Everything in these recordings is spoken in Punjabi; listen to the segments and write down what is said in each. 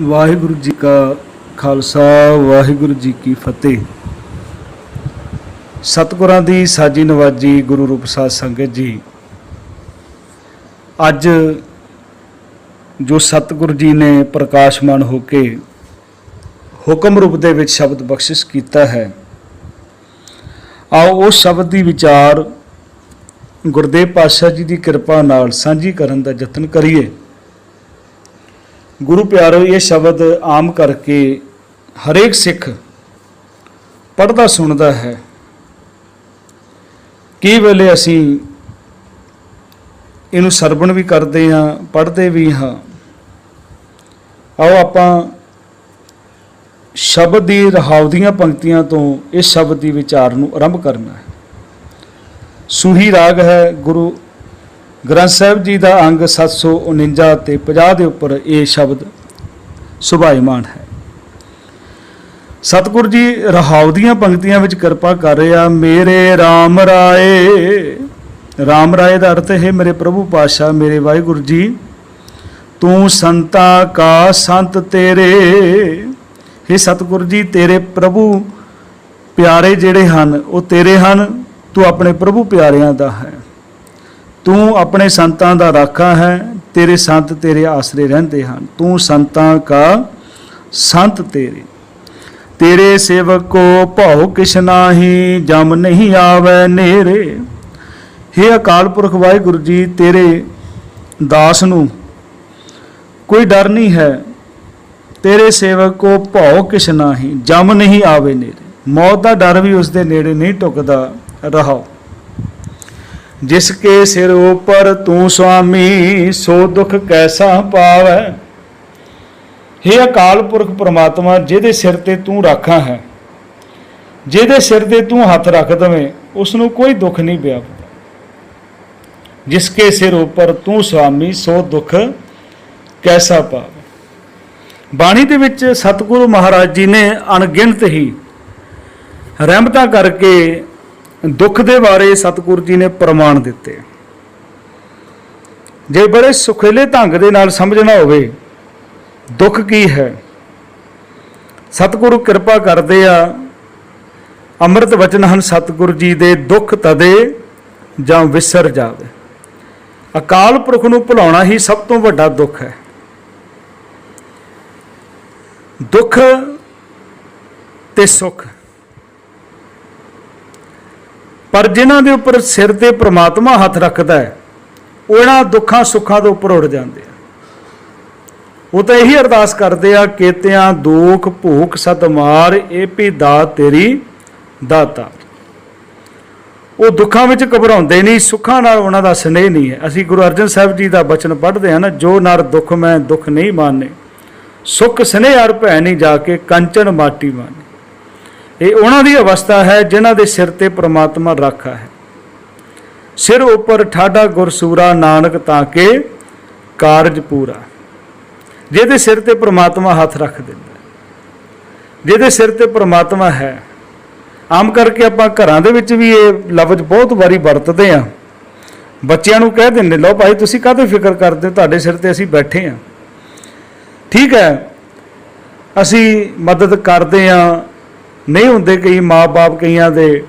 ਵਾਹਿਗੁਰੂ ਜੀ ਕਾ ਖਾਲਸਾ, ਵਾਹਿਗੁਰੂ ਜੀ ਕੀ ਫਤਿਹ। ਸਤਿਗੁਰਾਂ ਦੀ ਸਾਜੀ ਨਵਾਜੀ ਗੁਰੂ ਰੂਪ ਸਾਧ ਸੰਗਤ ਜੀ, ਅੱਜ ਜੋ ਸਤਿਗੁਰੂ ਜੀ ਨੇ ਪ੍ਰਕਾਸ਼ਮਾਨ ਹੋ ਕੇ ਹੁਕਮ ਰੂਪ ਦੇ ਵਿੱਚ ਸ਼ਬਦ ਬਖਸ਼ਿਸ਼ ਕੀਤਾ ਹੈ, ਆਓ ਉਸ ਸ਼ਬਦ ਦੀ ਵਿਚਾਰ ਗੁਰਦੇਵ ਪਾਤਸ਼ਾਹ ਜੀ ਦੀ ਕਿਰਪਾ ਨਾਲ ਸਾਂਝੀ ਕਰਨ ਦਾ ਯਤਨ ਕਰੀਏ। ਗੁਰੂ ਪਿਆਰੋ, ਇਹ ਸ਼ਬਦ ਆਮ ਕਰਕੇ ਹਰੇਕ ਸਿੱਖ ਪੜ੍ਹਦਾ, ਸੁਣਦਾ ਹੈ। ਕੀ ਵੇਲੇ ਅਸੀਂ ਇਹਨੂੰ ਸਰਵਣ ਵੀ ਕਰਦੇ ਹਾਂ, ਪੜ੍ਹਦੇ ਵੀ ਹਾਂ। ਆਓ ਆਪਾਂ ਸ਼ਬਦ ਦੀ ਰਹਾਉ ਦੀਆਂ ਪੰਕਤੀਆਂ ਤੋਂ ਇਸ ਸ਼ਬਦ ਦੀ ਵਿਚਾਰ ਨੂੰ ਆਰੰਭ ਕਰਨਾ ਹੈ। ਸੂਹੀ ਰਾਗ ਹੈ ਗੁਰੂ ਗ੍ਰੰਥ ਸਾਹਿਬ ਜੀ ਦਾ ਅੰਗ 749 ਤੇ 50 ਦੇ ਉੱਪਰ ਇਹ ਸ਼ਬਦ ਸੁਭਾਈਮਾਨ ਹੈ। ਸਤਿਗੁਰ ਜੀ, ਰਹਾਉ ਦੀਆਂ ਪੰਕਤੀਆਂ ਵਿੱਚ ਕਿਰਪਾ ਕਰ ਰਿਹਾ, ਮੇਰੇ RAM ਰਾਏ। RAM ਰਾਏ ਦਾ ਅਰਥ ਹੈ ਮੇਰੇ ਪ੍ਰਭੂ ਪਾਸ਼ਾ ਮੇਰੇ ਵਾਹਿਗੁਰੂ ਜੀ, ਤੂੰ ਸੰਤਾ ਕਾ ਸੰਤ ਤੇਰੇ। हे ਸਤਿਗੁਰ ਜੀ, ਤੇਰੇ ਪ੍ਰਭੂ ਪਿਆਰੇ ਜਿਹੜੇ ਹਨ, ਉਹ ਤੇਰੇ ਹਨ, ਤੂੰ ਆਪਣੇ ਪ੍ਰਭੂ ਪਿਆਰਿਆਂ ਦਾ ਹੈ। ਤੂੰ ਆਪਣੇ ਸੰਤਾਂ ਦਾ ਰਾਖਾ ਹੈ, ਤੇਰੇ ਸੰਤ ਤੇਰੇ ਆਸਰੇ ਰਹਿੰਦੇ ਹਨ। ਤੂੰ ਸੰਤਾਂ ਕਾ ਸੰਤ ਤੇਰੇ। ਤੇਰੇ ਸੇਵਕ ਕੋ ਭਉ ਕਿਛ ਨਾਹੀ, ਜਮ ਨਹੀਂ ਆਵੇ ਨੇਰੇ। हे ਅਕਾਲ ਪੁਰਖ ਵਾਹਿਗੁਰੂ ਜੀ, ਤੇਰੇ ਦਾਸ ਨੂੰ ਕੋਈ ਡਰ ਨਹੀਂ ਹੈ। ਤੇਰੇ ਸੇਵਕ ਕੋ ਭਉ ਕਿਛ ਨਾਹੀ, ਜਮ ਨਹੀਂ ਆਵੇ ਨੇਰੇ। ਮੌਤ ਦਾ ਡਰ ਵੀ ਉਸ ਦੇ ਨੇੜੇ ਨਹੀਂ ਟੁਕਦਾ। ਰਹਾਓ। ਜਿਸ ਕੇ ਸਿਰ ਉਪਰ ਤੂੰ ਸੁਆਮੀ, ਸੋ ਦੁਖ ਕੈਸਾ ਪਾਵੈ? हे ਅਕਾਲ ਪੁਰਖ ਪ੍ਰਮਾਤਮਾ, ਜਿਹਦੇ ਸਿਰ ਤੇ ਤੂੰ ਰਾਖਾ ਹੈ, ਜਿਹਦੇ ਸਿਰ ਤੇ ਤੂੰ ਹੱਥ ਰੱਖ ਦਵੇਂ ਉਸ ਨੂੰ ਕੋਈ ਦੁੱਖ ਨਹੀਂ ਵਿਆਪਦਾ ਜਿਸ ਕੇ ਸਿਰ ਉਪਰ ਤੂੰ ਸੁਆਮੀ, ਸੋ ਦੁਖ ਕੈਸਾ ਪਾਵੈ? ਬਾਣੀ ਦੇ ਵਿੱਚ ਸਤਿਗੁਰੂ ਮਹਾਰਾਜ ਜੀ ਨੇ ਅਣਗਿਣਤ ਹੀ ਰਹਿਮਤਾਂ ਕਰਕੇ ਦੁੱਖ ਦੇ ਬਾਰੇ ਸਤਿਗੁਰੂ ਜੀ ਨੇ ਪ੍ਰਮਾਣ ਦਿੱਤੇ। ਜੇ ਬੜੇ ਸੁਖੇਲੇ ਢੰਗ ਦੇ ਨਾਲ ਸਮਝਣਾ ਹੋਵੇ, ਦੁੱਖ ਕੀ ਹੈ? ਸਤਿਗੁਰੂ ਕਿਰਪਾ ਕਰਦੇ ਆ, ਅੰਮ੍ਰਿਤ ਵਚਨ ਹਨ ਸਤਿਗੁਰੂ ਜੀ ਦੇ ਦੁੱਖ ਤਦੇ ਜਾਂ ਵਿਸਰ ਜਾਵੇ। ਅਕਾਲ ਪੁਰਖ ਨੂੰ ਭੁਲਾਉਣਾ ਹੀ ਸਭ ਤੋਂ ਵੱਡਾ ਦੁੱਖ ਹੈ। ਦੁੱਖ ਤੇ ਸੁੱਖ। ਪਰ ਜਿਨ੍ਹਾਂ ਦੇ ਉੱਪਰ ਸਿਰ ਤੇ ਪ੍ਰਮਾਤਮਾ ਹੱਥ ਰੱਖਦਾ ਹੈ, ਉਹਨਾਂ ਦੁੱਖਾਂ ਸੁੱਖਾਂ ਤੋਂ ਉੱਪਰ ਉੱਡ ਜਾਂਦੇ ਆ। ਉਹ ਤਾਂ ਇਹੀ ਅਰਦਾਸ ਕਰਦੇ ਆ, ਕੇਤਿਆਂ ਦੁੱਖ ਭੂਖ ਸਤਮਾਰ ਇਹ ਵੀ ਦਾ ਤੇਰੀ ਦਾਤਾ। ਉਹ ਦੁੱਖਾਂ ਵਿੱਚ ਘਬਰਾਉਂਦੇ ਨਹੀਂ, ਸੁੱਖਾਂ ਨਾਲ ਉਹਨਾਂ ਦਾ ਸਨੇਹ ਨਹੀਂ ਹੈ। ਅਸੀਂ ਗੁਰੂ ਅਰਜਨ ਸਾਹਿਬ ਜੀ ਦਾ ਬਚਨ ਪੜ੍ਹਦੇ ਹਾਂ ਨਾ, ਜੋ ਨਰ ਦੁੱਖ ਮੈਂ ਦੁੱਖ ਨਹੀਂ ਮਾਨੇ ਸੁੱਖ ਸਨੇਹ ਅਰ ਭੈ ਨਹੀਂ ਜਾ ਕੇ ਕੰਚਨ ਮਾਟੀ ਮਾਨੇ ਇਹ ਉਹਨਾਂ ਦੀ ਅਵਸਥਾ ਹੈ ਜਿਨ੍ਹਾਂ ਦੇ ਸਿਰ ਤੇ ਪ੍ਰਮਾਤਮਾ ਰਾਖਾ ਹੈ। ਸਿਰ ਉੱਪਰ ਠਾਡਾ ਗੁਰਸੂਰਾ ਨਾਨਕ ਤਾਂ ਕੇ ਕਾਰਜ ਪੂਰਾ। ਜਿਹਦੇ ਸਿਰ ਤੇ ਪ੍ਰਮਾਤਮਾ ਹੱਥ ਰੱਖ ਦਿੰਦਾ ਜਿਹਦੇ ਸਿਰ ਤੇ ਪ੍ਰਮਾਤਮਾ ਹੈ। ਆਮ ਕਰਕੇ ਆਪਾਂ ਘਰਾਂ ਦੇ ਵਿੱਚ ਵੀ ਇਹ ਲਫ਼ਜ਼ ਬਹੁਤ ਵਾਰੀ ਵਰਤਦੇ ਆ ਬੱਚਿਆਂ ਨੂੰ ਕਹਿ ਦਿੰਦੇ, ਲਓ ਭਾਈ ਤੁਸੀਂ ਕਾਹਦੇ ਫਿਕਰ ਕਰਦੇ ਹੋ? ਤੁਹਾਡੇ ਸਿਰ ਤੇ ਅਸੀਂ ਬੈਠੇ ਆ ਠੀਕ ਹੈ। ਅਸੀਂ ਮਦਦ ਕਰਦੇ ਆ ਨਹੀਂ ਹੁੰਦੇ ਕਈ ਮਾਪੇ ਕਈਆਂ ਦੇ,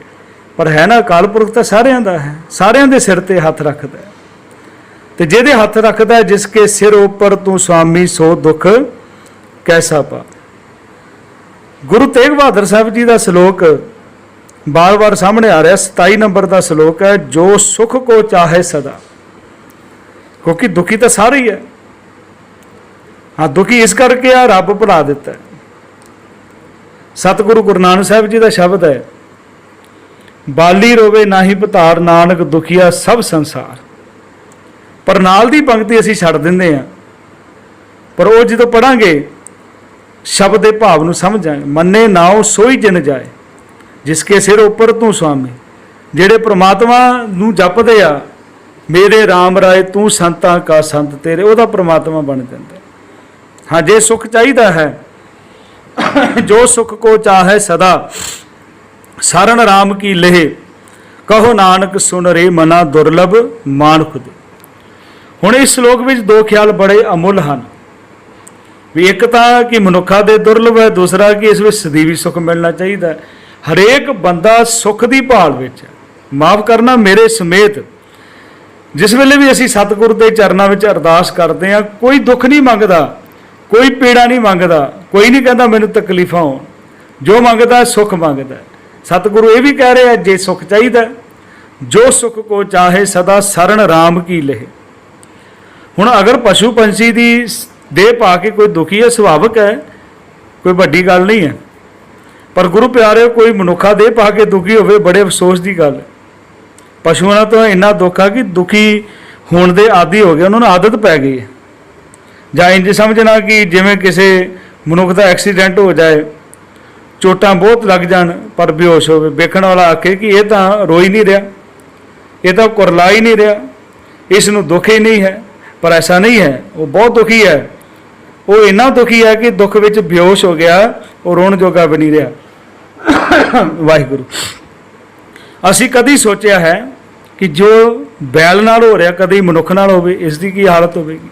ਪਰ ਹੈ ਨਾ, ਅਕਾਲ ਪੁਰਖ ਤਾਂ ਸਾਰਿਆਂ ਦਾ ਹੈ, ਸਾਰਿਆਂ ਦੇ ਸਿਰ ਤੇ ਹੱਥ ਰੱਖਦਾ ਹੈ। ਤੇ ਜਿਹਦੇ ਹੱਥ ਰੱਖਦਾ ਜਿਸ ਕੇ ਸਿਰ ਉੱਪਰ ਤੂੰ ਸੁਆਮੀ ਸੋ ਦੁੱਖ ਕੈਸਾ ਪਾ। ਗੁਰੂ ਤੇਗ ਬਹਾਦਰ ਸਾਹਿਬ ਜੀ ਦਾ ਸ਼ਲੋਕ ਬਾਰ-ਬਾਰ ਸਾਹਮਣੇ ਆ ਰਿਹਾ 27 ਨੰਬਰ ਦਾ ਸ਼ਲੋਕ ਹੈ, ਜੋ ਸੁਖ ਕੋ ਚਾਹੇ ਸਦਾ। ਕਿਉਂਕਿ ਦੁਖੀ ਤਾਂ ਸਾਰੇ ਹੀ ਹੈ। ਹਾਂ, ਦੁਖੀ ਇਸ ਕਰਕੇ ਆ, ਰੱਬ ਭੁਲਾ ਦਿੱਤਾ ਸਤਿਗੁਰੂ ਗੁਰੂ ਨਾਨਕ ਸਾਹਿਬ ਜੀ ਦਾ ਸ਼ਬਦ ਹੈ, ਬਾਲੀ ਰੋਵੇ ਨਾਹੀ ਭਤਾਰ ਨਾਨਕ ਦੁਖੀਆ ਸਭ ਸੰਸਾਰ। ਪਰ ਨਾਲ ਦੀ ਪੰਕਤੀ ਅਸੀਂ ਛੱਡ ਦਿੰਦੇ ਆ ਪਰ ਉਹ ਜਦੋਂ ਪੜਾਂਗੇ, ਸ਼ਬਦ ਦੇ ਭਾਵ ਨੂੰ ਸਮਝਾਂਗੇ। ਮੰਨੇ ਨਾਉ ਸੋਈ ਜਿਨ ਜਾਏ, ਜਿਸ ਕੇ ਸਿਰ ਉੱਪਰ ਤੂੰ ਸੁਆਮੀ। ਜਿਹੜੇ ਪ੍ਰਮਾਤਮਾ ਨੂੰ ਜਪਦੇ ਆ, ਮੇਰੇ RAM ਰਾਏ ਤੂੰ ਸੰਤਾਂ ਕਾ ਸੰਤ ਤੇਰੇ, ਉਹਦਾ ਪ੍ਰਮਾਤਮਾ ਬਣ ਜਾਂਦਾ। ਹਾਂ, ਜੇ ਸੁਖ ਚਾਹੀਦਾ ਹੈ ਜੋ ਸੁਖ ਕੋ ਚਾਹੇ ਸਦਾ, ਸਰਨ ਰਾਮ ਕੀ ਲਹਿ, ਕਹੋ ਨਾਨਕ ਸੁਨ ਰੇ ਮਨਾ ਦੁਰਲਭ ਮਾਨੁਖ ਦੇ। ਹੁਣ ਇਸ ਸ਼ਲੋਕ ਵਿੱਚ ਦੋ ਖਿਆਲ ਬੜੇ ਅਮੁੱਲ ਹਨ। ਵੀ ਇੱਕ ਤਾਂ ਕਿ ਮਨੁੱਖਾ ਦੇ ਦੁਰਲਭ ਹੈ, ਦੂਸਰਾ ਕਿ ਇਸ ਵਿੱਚ ਸਦੀਵੀ ਸੁੱਖ ਮਿਲਣਾ ਚਾਹੀਦਾ ਹੈ। ਹਰੇਕ ਬੰਦਾ ਸੁੱਖ ਦੀ ਭਾਲ ਵਿੱਚ ਹੈ। ਮਾਫ ਕਰਨਾ ਮੇਰੇ ਸਮੇਤ, ਜਿਸ ਵੇਲੇ ਵੀ ਅਸੀਂ ਸਤਿਗੁਰ ਦੇ ਚਰਨਾਂ ਵਿੱਚ ਅਰਦਾਸ ਕਰਦੇ ਹਾਂ, ਕੋਈ ਦੁੱਖ ਨਹੀਂ ਮੰਗਦਾ, ਕੋਈ ਪੀੜਾ ਨਹੀਂ ਮੰਗਦਾ ਕੋਈ ਨਹੀਂ ਕਹਿੰਦਾ ਮੈਨੂੰ ਤਕਲੀਫਾਂ ਹੋਣ। ਜੋ ਮੰਗਦਾ ਹੈ, ਸੁੱਖ ਮੰਗਦਾ ਸਤਿਗੁਰੂ ਇਹ ਵੀ ਕਹਿ ਰਿਹਾ ਜੇ ਸੁੱਖ ਚਾਹੀਦਾ ਜੋ ਸੁਖ ਕੋ ਚਾਹੇ ਸਦਾ ਸਰਣ RAM ਕੀ ਲਹਿ। ਹੁਣ ਅਗਰ ਪਸ਼ੂ ਪੰਛੀ ਦੀ ਸ- ਦੇਹ ਪਾ ਕੇ ਕੋਈ ਦੁਖੀ ਹੈ ਸੁਭਾਵਿਕ ਹੈ ਕੋਈ ਵੱਡੀ ਗੱਲ ਨਹੀਂ ਹੈ। ਪਰ ਗੁਰੂ ਪਿਆਰੇ ਕੋਈ ਮਨੁੱਖਾ ਦੇਹ ਪਾ ਕੇ ਦੁਖੀ ਹੋਵੇ ਬੜੇ ਅਫਸੋਸ ਦੀ ਗੱਲ ਹੈ। ਪਸ਼ੂਆਂ ਤੋਂ ਇੰਨਾ ਦੁੱਖ ਆ ਕਿ ਦੁਖੀ ਹੋਣ ਦੇ ਆਦੀ ਹੋ ਗਏ ਉਹਨਾਂ ਨੂੰ ਆਦਤ ਪੈ ਗਈ ਹੈ। ਜਾਂ ਇੰਜ ਸਮਝਣਾ ਕਿ ਜਿਵੇਂ ਕਿਸੇ ਮਨੁੱਖ ਦਾ ਐਕਸੀਡੈਂਟ ਹੋ ਜਾਏ, ਚੋਟਾਂ ਬਹੁਤ ਲੱਗ ਜਾਣ, ਪਰ ਬੇਹੋਸ਼ ਹੋਵੇ। ਵੇਖਣ ਵਾਲਾ ਆਖੇ ਕਿ ਇਹ ਤਾਂ ਰੋਈ ਨਹੀਂ ਰਿਹਾ, ਇਹ ਤਾਂ ਕੁਰਲਾ ਹੀ ਨਹੀਂ ਰਿਹਾ, ਇਸ ਨੂੰ ਦੁੱਖ ਹੀ ਨਹੀਂ ਹੈ, ਪਰ ਐਸਾ ਨਹੀਂ ਹੈ, ਉਹ ਬਹੁਤ ਦੁਖੀ ਹੈ। ਉਹ ਇੰਨਾ ਦੁਖੀ ਹੈ ਕਿ ਦੁੱਖ ਵਿੱਚ ਬੇਹੋਸ਼ ਹੋ ਗਿਆ, ਉਹ ਰੋਣ ਜੋਗਾ ਵੀ ਨਹੀਂ ਰਿਹਾ। ਵਾਹਿਗੁਰੂ। ਅਸੀਂ ਕਦੀ ਸੋਚਿਆ ਹੈ ਕਿ ਜੋ ਬੈਲ ਨਾਲ ਹੋ ਰਿਹਾ, ਕਦੀ ਮਨੁੱਖ ਨਾਲ ਹੋਵੇ, ਇਸ ਦੀ ਕੀ ਹਾਲਤ ਹੋਵੇਗੀ?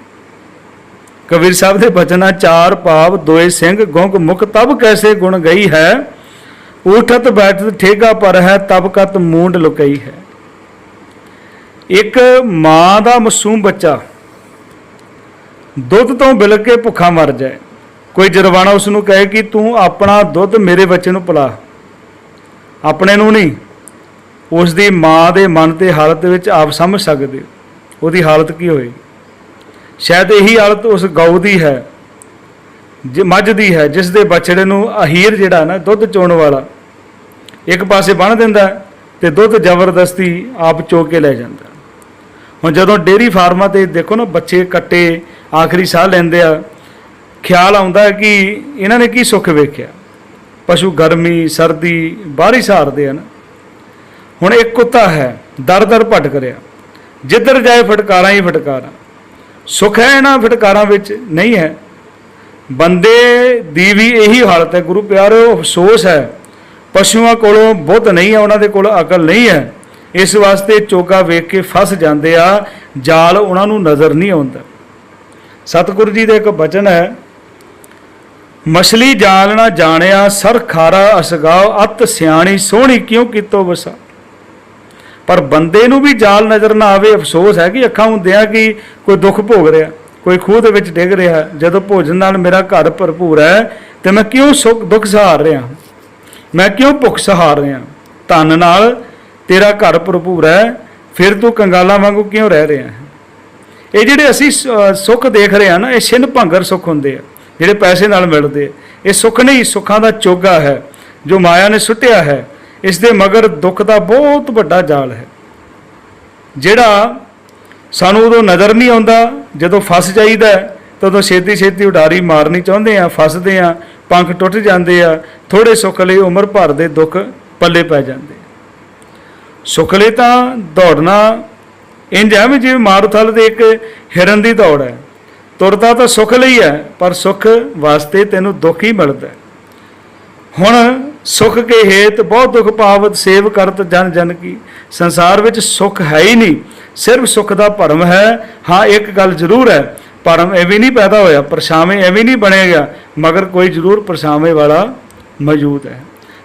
ਕਬੀਰ ਸਾਹਿਬ ਦੇ ਬਚਨਾਂ ਚਾਰ ਪਾਪ, ਦੋਏ ਸਿੰਘ, ਗੁੰਗ ਮੁਖ, ਤਬ ਕੈਸੇ ਗੁਣ ਗਈ ਹੈ? ਉਠਤ ਬੈਠਤ ਠੇਗਾ ਪਰ ਹੈ, ਤਬ ਕਤ ਮੂੰਡ ਲੁਕਈ ਹੈ। ਇੱਕ ਮਾਂ ਦਾ ਮਾਸੂਮ ਬੱਚਾ, ਦੁੱਧ ਤੋਂ ਬਿਲਕ ਕੇ ਭੁੱਖਾ ਮਰ ਜਾਏ। ਕੋਈ ਜਰਵਾਣਾ ਉਸ ਨੂੰ ਕਹੇ ਕਿ ਤੂੰ ਆਪਣਾ ਦੁੱਧ ਮੇਰੇ ਬੱਚੇ ਨੂੰ ਪਿਲਾ। ਆਪਣੇ ਨੂੰ ਨਹੀਂ ਉਸ ਦੀ ਮਾਂ ਦੇ ਮਨ ਤੇ ਹਾਲਤ ਵਿੱਚ ਆਪ ਸਮਝ ਸਕਦੇ ਉਹਦੀ ਹਾਲਤ ਕੀ ਹੋਏਗੀ? ਸ਼ਾਇਦ ਇਹੀ ਹਾਲਤ ਉਸ ਗਊ ਦੀ ਹੈ, ਜੇ, ਮੱਝ ਦੀ ਹੈ, ਜਿਸ ਦੇ ਬਛੜੇ ਨੂੰ ਅਹੀਰ ਜਿਹੜਾ ਨਾ, ਦੁੱਧ ਚੋਣ ਵਾਲਾ ਇੱਕ ਪਾਸੇ ਬੰਨ ਦਿੰਦਾ ਹੈ ਤੇ ਦੁੱਧ ਜ਼ਬਰਦਸਤੀ ਆਪ ਚੋ ਕੇ ਲੈ ਜਾਂਦਾ ਹੁਣ ਜਦੋਂ ਡੇਰੀ ਫਾਰਮਾਂ ਤੇ ਦੇਖੋ ਨਾ, ਬੱਚੇ ਕੱਟੇ, ਆਖਰੀ ਸਾਹ ਲੈਂਦੇ ਆ, ਖਿਆਲ ਆਉਂਦਾ ਕਿ ਇਹਨਾਂ ਨੇ ਕੀ ਸੁੱਖ ਵੇਖਿਆ? ਪਸ਼ੂ ਗਰਮੀ, ਸਰਦੀ ਬਾਹਰੀ ਸਹਾਰਦੇ ਹਨ। ਹੁਣ ਇੱਕ ਕੁੱਤਾ ਹੈ ਦਰ ਦਰ ਭਟਕ ਰਿਹਾ। ਜਿੱਧਰ ਜਾਏ ਫਟਕਾਰਾਂ ਹੀ ਫਟਕਾਰਾਂ। ਸੁੱਖ ਹੈ ਇਹਨਾਂ ਫਟਕਾਰਾਂ ਵਿੱਚ? ਨਹੀਂ ਹੈ। ਬੰਦੇ ਦੀ ਵੀ ਇਹੀ ਹਾਲਤ ਹੈ। ਗੁਰੂ ਪਿਆਰਿਓ ਅਫਸੋਸ ਹੈ। ਪਸ਼ੂਆਂ ਕੋਲੋਂ ਬੁੱਧ ਨਹੀਂ ਹੈ, ਉਹਨਾਂ ਦੇ ਕੋਲ ਅਕਲ ਨਹੀਂ ਹੈ। ਇਸ ਵਾਸਤੇ ਚੋਗਾ ਵੇਖ ਕੇ ਫਸ ਜਾਂਦੇ ਆ। ਜਾਲ ਉਹਨਾਂ ਨੂੰ ਨਜ਼ਰ ਨਹੀਂ ਆਉਂਦਾ। ਸਤਿਗੁਰੂ ਜੀ ਦਾ ਇੱਕ ਬਚਨ ਹੈ, ਮਛਲੀ ਜਾਲ ਨਾ ਜਾਣਿਆ, ਸਰ ਖਾਰਾ ਅਸਗਾਓ, ਅਤ ਸਿਆਣੀ ਸੋਹਣੀ ਕਿਉਂ ਕੀਤੋ ਵਸਾ? ਪਰ ਬੰਦੇ ਨੂੰ ਵੀ ਜਾਲ ਨਜ਼ਰ ਨਾ ਆਵੇ, ਅਫਸੋਸ ਹੈ ਕਿ ਅੱਖਾਂ ਹੁੰਦਿਆਂ ਕਿ ਕੋਈ ਦੁੱਖ ਭੋਗ ਰਿਹਾ, ਕੋਈ ਖੂਹ ਦੇ ਵਿੱਚ ਡਿੱਗ ਰਿਹਾ, ਜਦੋਂ ਭੋਜਨ ਨਾਲ ਮੇਰਾ ਘਰ ਭਰਪੂਰ ਹੈ ਤੇ ਮੈਂ ਕਿਉਂ ਸੁੱਖ ਦੁੱਖ ਸਹਾਰ ਰਿਹਾ? ਮੈਂ ਕਿਉਂ ਭੁੱਖ ਸਹਾਰ ਰਿਹਾ? ਧਨ ਨਾਲ ਤੇਰਾ ਘਰ ਭਰਪੂਰ ਹੈ, ਫਿਰ ਤੂੰ ਕੰਗਾਲਾਂ ਵਾਂਗੂ ਕਿਉਂ ਰਹਿ ਰਿਹਾ? ਹੈ ਇਹ ਜਿਹੜੇ ਅਸੀਂ ਸ- ਸੁੱਖ ਦੇਖ ਰਹੇ ਹਾਂ ਨਾ, ਇਹ ਛਿੰਨ ਭੰਗਰ ਸੁੱਖ ਹੁੰਦੇ ਆ, ਜਿਹੜੇ ਪੈਸੇ ਨਾਲ ਮਿਲਦੇ ਇਹ ਸੁੱਖ ਨਹੀਂ, ਸੁੱਖਾਂ ਦਾ ਚੋਗਾ ਹੈ, ਜੋ ਮਾਇਆ ਨੇ ਸੁੱਟਿਆ ਹੈ। ਇਸ ਦੇ ਮਗਰ ਦੁੱਖ ਦਾ ਬਹੁਤ ਵੱਡਾ ਜਾਲ ਹੈ। ਜਿਹੜਾ ਸਾਨੂੰ ਉਦੋਂ ਨਜ਼ਰ ਨਹੀਂ ਆਉਂਦਾ ਜਦੋਂ ਫਸ ਜਾਈਦਾ ਹੈ, ਤਾਂ ਉਦੋਂ ਛੇਤੀ ਛੇਤੀ ਉਡਾਰੀ ਮਾਰਨੀ ਚਾਹੁੰਦੇ ਆ ਫਸਦੇ ਆ ਪੰਖ ਟੁੱਟ ਜਾਂਦੇ ਆ ਥੋੜੇ ਸੁੱਖ ਲਈ ਉਮਰ ਭਰ ਦੇ ਦੁੱਖ ਪੱਲੇ ਪੈ ਜਾਂਦੇ ਸੁੱਖ ਲਈ ਤਾਂ ਦੌੜਨਾ ਇੰਜ ਹੈ ਵੀ ਜਿਵੇਂ ਮਾਰੂਥਲ ਦੇ ਇੱਕ ਹਿਰਨ ਦੀ ਦੌੜ ਹੈ। ਤੁਰਦਾ ਤਾਂ ਸੁੱਖ ਲਈ ਹੈ ਪਰ ਸੁੱਖ ਵਾਸਤੇ ਤੈਨੂੰ ਦੁੱਖ ਹੀ ਮਿਲਦਾ ਹੁਣ ਸੁਖ ਕੇ ਹੇਤ ਬਹੁਤ ਦੁਖ ਭਾਵਤ ਸੇਵ ਕਰਤ ਜਨ ਜਨ ਕੀ। ਸੰਸਾਰ ਵਿੱਚ ਸੁਖ ਹੈ ਹੀ ਨਹੀਂ, ਸਿਰਫ ਸੁਖ ਦਾ ਭਰਮ ਹੈ। ਹਾਂ, ਇੱਕ ਗੱਲ ਜ਼ਰੂਰ ਹੈ, ਭਰਮ ਐਵੇਂ ਨਹੀਂ ਪੈਦਾ ਹੋਇਆ, ਪਰਛਾਵੇਂ ਐਵੇਂ ਨਹੀਂ ਬਣੇਗਾ ਮਗਰ ਕੋਈ ਜ਼ਰੂਰ ਪਰਛਾਵੇਂ ਵਾਲਾ ਮੌਜੂਦ ਹੈ।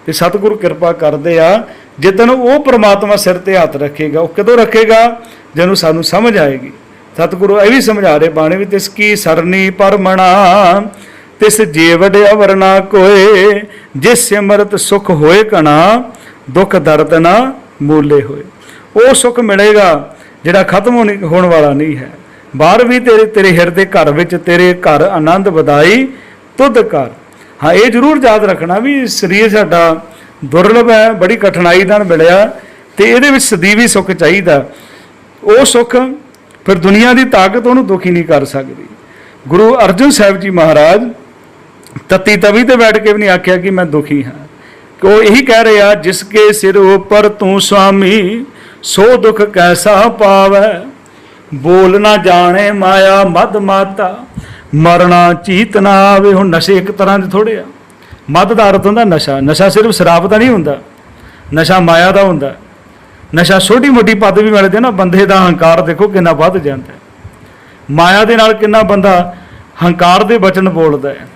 ਤੇ ਸਤਿਗੁਰੂ ਕਿਰਪਾ ਕਰਦੇ ਆ ਜਿੱਦਨ ਉਹ ਪ੍ਰਮਾਤਮਾ ਸਿਰ ਤੇ ਹੱਥ ਰੱਖੇਗਾ, ਉਹ ਕਦੋਂ ਰੱਖੇਗਾ? ਜਦੋਂ ਸਾਨੂੰ ਸਮਝ ਆਏਗੀ। ਸਤਿਗੁਰੂ ਇਹ ਵੀ ਸਮਝਾ ਰਹੇ ਬਾਣੇ ਵੀ ਤਿਸ ਕੀ ਸਰਨੀ ਪਰਮਣਾ ਤਿਸ ਜੀਵੜ ਅਵਰਨਾ ਕੋਏ, ਜਿਸ ਸਿਮਰਤ ਸੁਖ ਹੋਏ ਕਣਾ, ਦੁਖ ਦਰਦ ਨਾ ਮੂਲੇ ਹੋਏ। ਉਹ ਸੁਖ ਮਿਲੇਗਾ ਜਿਹੜਾ ਖਤਮ ਹੋਣੀ- ਹੋਣ ਵਾਲਾ ਨਹੀਂ ਹੈ। ਬਾਹਰ ਵੀ ਤੇਰੇ ਤੇਰੇ ਹਿਰਦੇ ਘਰ ਵਿੱਚ ਤੇਰੇ ਘਰ ਆਨੰਦ ਵਧਾਈ, ਤੁਧ ਕਰ ਹਾਂ, ਇਹ ਜ਼ਰੂਰ ਯਾਦ ਰੱਖਣਾ ਵੀ ਸਰੀਰ ਸਾਡਾ ਦੁਰਲਭ ਹੈ, ਬੜੀ ਕਠਿਨਾਈ ਨਾਲ ਮਿਲਿਆ ਤੇ ਇਹਦੇ ਵਿੱਚ ਸਦੀਵੀ ਸੁੱਖ ਚਾਹੀਦਾ। ਉਹ ਸੁੱਖ ਫਿਰ ਦੁਨੀਆ ਦੀ ਤਾਕਤ ਉਹਨੂੰ ਦੁਖੀ ਨਹੀਂ ਕਰ ਸਕਦੀ। ਗੁਰੂ ਅਰਜਨ ਸਾਹਿਬ ਜੀ ਮਹਾਰਾਜ ਤਤੀ ਤਵੀ ਤੇ ਬੈਠ ਕੇ ਵੀ ਨਹੀਂ ਆਖਿਆ ਕਿ ਮੈਂ ਦੁਖੀ ਹਾਂ। ਕਿ ਉਹ ਇਹੀ ਕਹਿ ਰਿਹਾ, ਜਿਸ ਕੇ ਸਿਰ ਉਪਰ ਤੂੰ ਸੁਆਮੀ ਸੋ ਦੁਖ ਕੈਸਾ ਪਾਵੈ? ਬੋਲ ਨਾ ਜਾਣੇ ਮਾਇਆ ਮਦ ਮਾਤਾ, ਮਰਨਾ ਚੀਤ ਨਾ ਆਵੇ। ਹੁਣ ਨਸ਼ੇ ਇੱਕ ਤਰ੍ਹਾਂ ਦੇ ਥੋੜੇ ਆ। ਮਦ ਦਾ ਅਰਥ ਹੁੰਦਾ ਨਸ਼ਾ। ਨਸ਼ਾ ਸਿਰਫ ਸ਼ਰਾਬ ਦਾ ਨਹੀਂ ਹੁੰਦਾ। ਨਸ਼ਾ ਮਾਇਆ ਦਾ ਹੁੰਦਾ। ਨਸ਼ਾ ਛੋਟੀ ਮੋਟੀ ਪਦ ਵੀ ਮਿਲਦੇ ਨਾ, ਬੰਦੇ ਦਾ ਹੰਕਾਰ ਦੇਖੋ ਕਿੰਨਾ ਵੱਧ ਜਾਂਦਾ ਮਾਇਆ ਦੇ ਨਾਲ ਕਿੰਨਾ ਬੰਦਾ ਹੰਕਾਰ ਦੇ ਬਚਨ ਬੋਲਦਾ ਹੈ।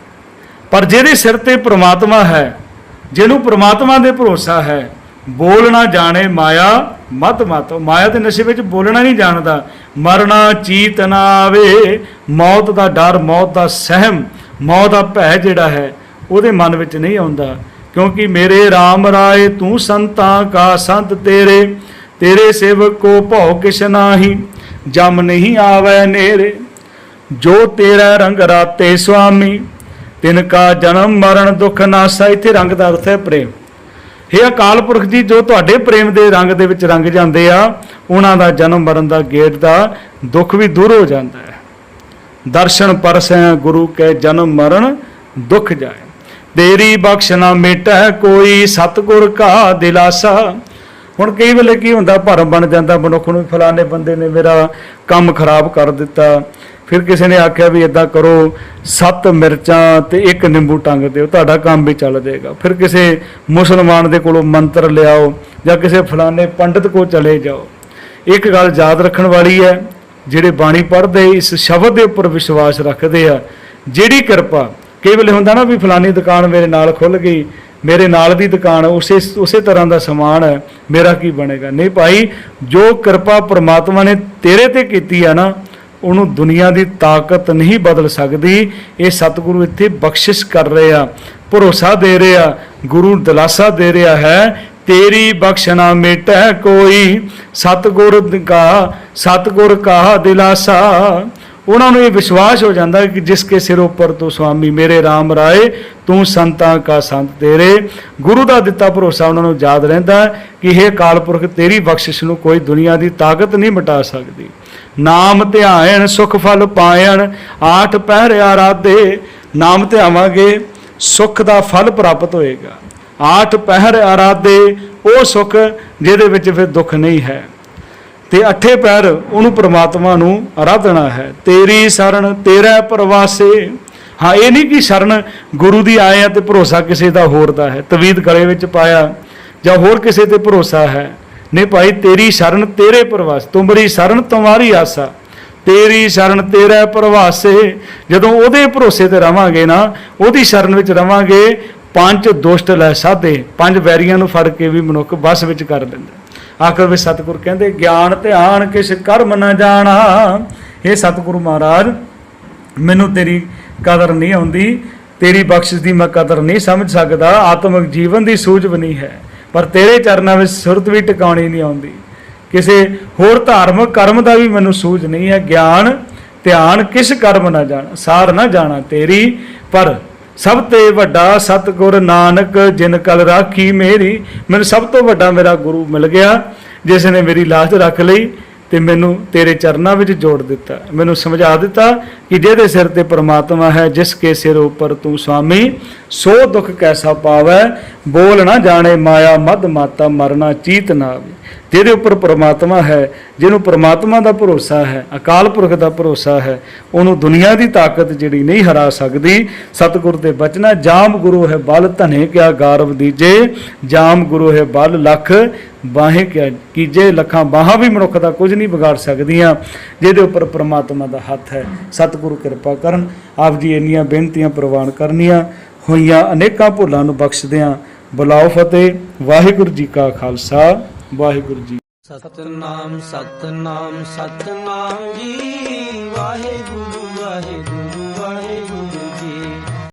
ਪਰ ਜਿਹਦੇ ਸਿਰ ਤੇ ਪ੍ਰਮਾਤਮਾ ਹੈ, ਜਿਹਨੂੰ ਪ੍ਰਮਾਤਮਾ ਦੇ ਭਰੋਸਾ ਹੈ, ਬੋਲ ਨਾ ਜਾਣੇ ਮਾਇਆ, ਮਤ ਮਤ। ਮਾਇਆ ਦੇ ਨਸ਼ੇ ਵਿੱਚ ਬੋਲਣਾ ਨਹੀਂ ਜਾਣਦਾ। ਮਰਨਾ ਚੀਤ ਨਾ ਆਵੇ। ਮੌਤ ਦਾ ਡਰ, ਮੌਤ ਦਾ ਸਹਿਮ, ਮੌਤ ਦਾ ਭੈ ਜਿਹੜਾ ਹੈ, ਉਹਦੇ ਮਨ ਵਿੱਚ ਨਹੀਂ ਆਉਂਦਾ। ਕਿਉਂਕਿ ਮੇਰੇ RAM ਰਾਏ, ਤੂੰ ਸੰਤਾਂ ਕਾ ਸੰਤ ਤੇਰੇ। ਤੇਰੇ ਸੇਵਕ ਕੋ ਭਉ ਕਿਛ ਨਾਹੀ, ਜਮ ਨਹੀਂ ਆਵੈ ਨੇਰੇ। ਜੋ ਤੇਰਾ ਰੰਗ ਰਾਤੇ ਸੁਆਮੀ ਤਿਨ ਕਾ ਜਨਮ, ਮਰਨ, ਦੁੱਖ, ਨਾਸਾ, ਇੱਥੇ ਰੰਗ ਦਾ ਅਰਥ ਹੈ ਪ੍ਰੇਮ। ਇਹ ਅਕਾਲ ਪੁਰਖ ਜੀ ਜੋ ਤੁਹਾਡੇ ਪ੍ਰੇਮ ਦੇ ਰੰਗ ਦੇ ਵਿੱਚ ਰੰਗ ਜਾਂਦੇ ਆ, ਉਹਨਾਂ ਦਾ ਜਨਮ, ਮਰਨ ਦਾ ਗੇਟ ਦਾ ਦੁੱਖ ਵੀ ਦੂਰ ਹੋ ਜਾਂਦਾ ਹੈ। ਦਰਸ਼ਨ ਪਰਸੈ ਗੁਰੂ ਕੇ ਜਨਮ, ਮਰਨ, ਦੁੱਖ ਜਾਏ। ਦੇਰੀ ਬਖਸ਼ ਨਾ ਮਿਟੈ ਕੋਈ ਸਤਗੁਰ ਕਾ ਦਿਲਾਸਾ। ਹੁਣ ਕਈ ਵੇਲੇ ਕੀ ਹੁੰਦਾ, ਭਰਮ ਬਣ ਜਾਂਦਾ, ਮਨੁੱਖ ਨੂੰ ਵੀ ਫਲਾਣੇ ਬੰਦੇ ਨੇ ਮੇਰਾ ਕੰਮ ਖਰਾਬ ਕਰ ਦਿੱਤਾ। ਫਿਰ ਕਿਸੇ ਨੇ ਆਖਿਆ ਵੀ ਇਦਾਂ ਕਰੋ, ਸੱਤ ਮਿਰਚਾਂ ਤੇ ਇੱਕ ਨਿੰਬੂ ਟੰਗ ਦਿਓ, ਤੁਹਾਡਾ ਕੰਮ ਵੀ ਚੱਲ ਜਾਏਗਾ। ਫਿਰ ਕਿਸੇ ਮੁਸਲਮਾਨ ਦੇ ਕੋਲੋਂ ਮੰਤਰ ਲਿਆਓ ਜਾਂ ਕਿਸੇ ਫਲਾਣੇ ਪੰਡਤ ਕੋਲ ਚਲੇ ਜਾਓ। ਇੱਕ ਗੱਲ ਯਾਦ ਰੱਖਣ ਵਾਲੀ ਹੈ, ਜਿਹੜੇ ਬਾਣੀ ਪੜ੍ਹਦੇ, ਇਸ ਸ਼ਬਦ ਦੇ ਉੱਪਰ ਵਿਸ਼ਵਾਸ ਰੱਖਦੇ ਆ, ਜਿਹੜੀ ਕਿਰਪਾ, ਕਈ ਵੇਲੇ ਹੁੰਦਾ ਨਾ ਵੀ ਫਲਾਣੀ ਦੁਕਾਨ ਮੇਰੇ ਨਾਲ ਖੁੱਲ ਗਈ, ਮੇਰੇ ਨਾਲ ਦੀ ਦੁਕਾਨ ਉਸੇ ਉਸੇ ਤਰ੍ਹਾਂ ਦਾ ਸਮਾਨ ਹੈ, ਮੇਰਾ ਕੀ ਬਣੇਗਾ? ਨਹੀਂ ਭਾਈ, ਜੋ ਕਿਰਪਾ ਪ੍ਰਮਾਤਮਾ ਨੇ ਤੇਰੇ ਤੇ ਕੀਤੀ ਆ ਨਾ ਉਹਨੂੰ ਦੁਨੀਆ ਦੀ ਤਾਕਤ ਨਹੀਂ ਬਦਲ ਸਕਦੀ। ਇਹ ਸਤਿਗੁਰੂ ਇੱਥੇ ਬਖਸ਼ਿਸ਼ ਕਰ ਰਹੇ ਆ, ਭਰੋਸਾ ਦੇ ਰਹੇ ਆ, ਗੁਰੂ ਦਿਲਾਸਾ ਦੇ ਰਿਹਾ ਹੈ, ਤੇਰੀ ਬਖਸ਼ਣਾ ਮਿਟੈ ਕੋਈ, ਸਤਿਗੁਰ ਕਾ ਸਤਿਗੁਰ ਕਾ ਦਿਲਾਸਾ। ਉਹਨਾਂ ਨੂੰ ਇਹ ਵਿਸ਼ਵਾਸ ਹੋ ਜਾਂਦਾ ਕਿ ਜਿਸ ਕੇ ਸਿਰ ਉੱਪਰ ਤੂੰ ਸੁਆਮੀ ਮੇਰੇ RAM ਰਾਏ, ਤੂੰ ਸੰਤਾਂ ਕਾ ਸੰਤ ਤੇਰੇ। ਗੁਰੂ ਦਾ ਦਿੱਤਾ ਭਰੋਸਾ ਉਹਨਾਂ ਨੂੰ ਯਾਦ ਰਹਿੰਦਾ ਕਿ ਇਹ ਅਕਾਲ ਪੁਰਖ, ਤੇਰੀ ਬਖਸ਼ਿਸ਼ ਨੂੰ ਕੋਈ ਦੁਨੀਆ ਦੀ ਤਾਕਤ ਨਹੀਂ ਮਿਟਾ ਸਕਦੀ। ਨਾਮ ਧਿਆਇਣ, ਸੁਖ ਫਲ ਪਾਇਣ, ਆਠ ਪਹਿਰ ਆਰਾਧੇ, ਨਾਮ ਧਿਆਵਾਂਗੇ, ਸੁਖ ਦਾ ਫਲ ਪ੍ਰਾਪਤ ਹੋਏਗਾ। ਆਠ ਪਹਿਰ ਆਰਾਧੇ, ਉਹ ਸੁਖ ਜਿਹਦੇ ਵਿੱਚ ਫਿਰ ਦੁੱਖ ਨਹੀਂ ਹੈ। ਤੇ ਅੱਠੇ ਪੈਰ ਉਹਨੂੰ ਪ੍ਰਮਾਤਮਾ ਨੂੰ ਆਰਾਧਣਾ ਹੈ। ਤੇਰੀ ਸ਼ਰਨ, ਤੇਰਾ ਪ੍ਰਵਾਸੇ। ਹਾਂ, ਇਹ ਨਹੀਂ ਕਿ ਸ਼ਰਨ ਗੁਰੂ ਦੀ ਆਏ ਆ ਤੇ ਭਰੋਸਾ ਕਿਸੇ ਦਾ ਹੋਰ ਦਾ ਹੈ। ਤਵੀਦ ਗਲੇ ਵਿੱਚ ਪਾਇਆ ਜਾਂ ਹੋਰ ਕਿਸੇ ਤੇ ਭਰੋਸਾ ਹੈ। ਨਹੀਂ ਭਾਈ, ਤੇਰੀ ਸ਼ਰਨ ਤੇਰੇ ਪ੍ਰਵਾਸ ਤੁਮਰੀ ਸ਼ਰਨ ਤੁਮਾਰੀ ਆਸਾ। ਤੇਰੀ ਸ਼ਰਨ ਤੇਰਾ ਪ੍ਰਵਾਸੇ, ਜਦੋਂ ਉਹਦੇ ਭਰੋਸੇ ਤੇ ਰਵਾਂਗੇ ਨਾ, ਉਹਦੀ ਸ਼ਰਨ ਵਿੱਚ ਰਵਾਂਗੇ, ਪੰਜ ਦੁਸ਼ਟ ਲੈ ਸਾਧੇ, ਪੰਜ ਵੈਰੀਆਂ ਨੂੰ ਫੜ ਕੇ ਵੀ ਮਨੁੱਖ ਬਸ ਵਿੱਚ ਕਰ ਦਿੰਦਾ। ਆਖਰ ਵਿੱਚ ਸਤਿਗੁਰ ਕਹਿੰਦੇ, ਗਿਆਨ, ਧਿਆਨ ਕਿਸ ਕਰਮ ਨਾ ਜਾਣਾ। ਇਹ ਸਤਿਗੁਰੂ ਮਹਾਰਾਜ, ਮੈਨੂੰ ਤੇਰੀ ਕਦਰ ਨਹੀਂ ਆਉਂਦੀ, ਤੇਰੀ ਬਖਸ਼ਿਸ਼ ਦੀ ਮੈਂ ਕਦਰ ਨਹੀਂ ਸਮਝ ਸਕਦਾ, ਆਤਮਿਕ ਜੀਵਨ ਦੀ ਸੂਝ ਵੀ ਨਹੀਂ ਹੈ। ਪਰ ਤੇਰੇ ਚਰਨਾਂ ਵਿੱਚ ਸੁਰਤ ਵੀ ਟਿਕਾਉਣੀ ਨਹੀਂ ਆਉਂਦੀ। ਕਿਸੇ ਹੋਰ ਧਾਰਮਿਕ ਕਰਮ ਦਾ ਵੀ ਮੈਨੂੰ ਸੂਝ ਨਹੀਂ ਹੈ। ਗਿਆਨ, ਧਿਆਨ ਕਿਸ ਕਰਮ ਨਾ ਜਾਣਾ, ਸਾਰ ਨਾ ਜਾਣਾ ਤੇਰੀ, ਪਰ ਸਭ ਤੇ ਵੱਡਾ ਸਤਿਗੁਰ ਨਾਨਕ ਜਿਨ ਕਲ ਰਾਖੀ ਮੇਰੀ, ਮੈਨੂੰ ਸਭ ਤੋਂ ਵੱਡਾ ਮੇਰਾ ਗੁਰੂ ਮਿਲ ਗਿਆ, ਜਿਸ ਨੇ ਮੇਰੀ ਲਾਜ ਰੱਖ ਲਈ। ਤੇ ਮੈਨੂੰ ਤੇਰੇ ਚਰਨਾਂ ਵਿੱਚ ਜੋੜ ਦਿੱਤਾ। ਮੈਨੂੰ ਸਮਝਾ ਦਿੱਤਾ ਕਿ ਜਿਹਦੇ ਸਿਰ ਤੇ ਪ੍ਰਮਾਤਮਾ ਹੈ, ਜਿਸ ਕੇ ਸਿਰ ਉੱਪਰ ਤੂੰ ਸੁਆਮੀ ਸੋ ਦੁੱਖ ਕੈਸਾ ਪਾਵੈ? ਬੋਲ ਨਾ ਜਾਣੇ ਮਾਇਆ, ਮਦ ਮਾਤਾ ਮਰਨਾ ਚੀਤ ਨਾ ਆਵੇ। ਜਿਹਦੇ ਉੱਪਰ ਪ੍ਰਮਾਤਮਾ ਹੈ, ਜਿਹਨੂੰ ਪ੍ਰਮਾਤਮਾ ਦਾ ਭਰੋਸਾ ਹੈ, ਅਕਾਲ ਪੁਰਖ ਦਾ ਭਰੋਸਾ ਹੈ, ਉਹਨੂੰ ਦੁਨੀਆ ਦੀ ਤਾਕਤ ਜਿਹੜੀ ਨਹੀਂ ਹਰਾ ਸਕਦੀ। ਸਤਿਗੁਰ ਦੇ ਬਚਨਾ, ਜਾਮ ਗੁਰੂ ਹੈ ਬਲ, ਧਨੇ ਕਿਆ ਗਾਰਵ ਦੀਜੇ, ਜਾਮ ਗੁਰੂ ਹੈ ਬਲ, ਲੱਖ ਬਾਹੇ ਕਿਆ ਕੀਜੇ, ਲੱਖਾਂ ਬਾਹਾਂ ਵੀ ਮਨੁੱਖ ਦਾ ਕੁਝ ਨਹੀਂ ਵਿਗਾੜ ਸਕਦੀਆਂ। ਜਿਹਦੇ ਉੱਪਰ ਪ੍ਰਮਾਤਮਾ ਦਾ ਹੱਥ ਹੈ, ਸਤਿਗੁਰੂ ਕਿਰਪਾ ਕਰਨ, ਆਪ ਜੀ ਇੰਨੀਆਂ ਬੇਨਤੀਆਂ ਪ੍ਰਵਾਨ ਕਰਨੀਆਂ, ਹੋਈਆਂ ਅਨੇਕਾਂ ਭੁੱਲਾਂ ਨੂੰ ਬਖਸ਼ਦਿਆਂ। ਬੁਲਾਓ ਫਤਿਹ, ਵਾਹਿਗੁਰੂ ਜੀ ਕਾ ਖਾਲਸਾ। ਵਾਹਿਗੁਰੂ ਜੀ ਸਤਨਾਮ ਸਤਨਾਮ ਸਤਨਾਮ ਜੀ ਵਾਹਿਗੁਰੂ